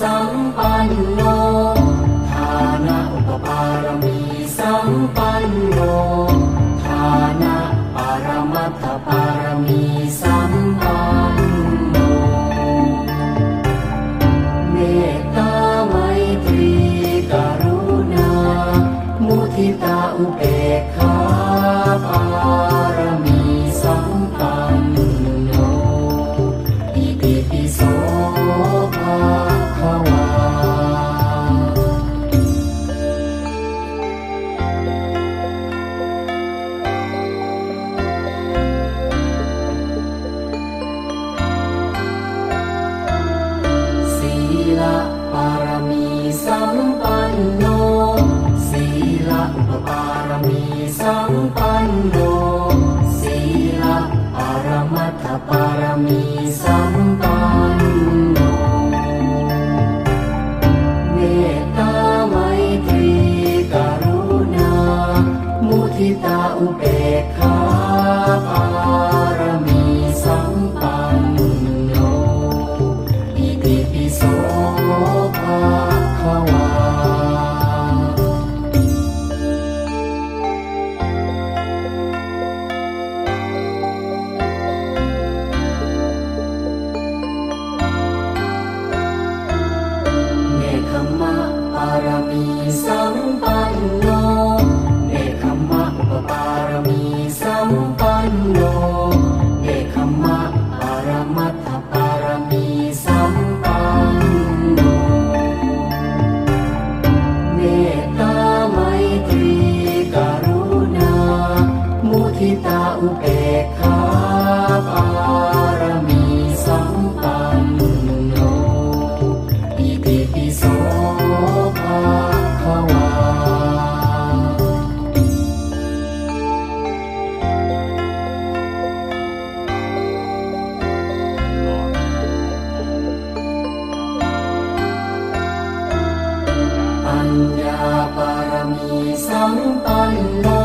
สัมปันโนทานะอุปปารมีสัมปันโนทานะปรมัตถปารมีสัมปันโนเมตตาไมตรีกรุณา มุทิตาอุเบกขาปารมี นโนศีลอุปปารมีสัมปันโนศีลปรมัตถปารมีสัมปันารมีสัมปันโน ญญาปารมีสัมปันโน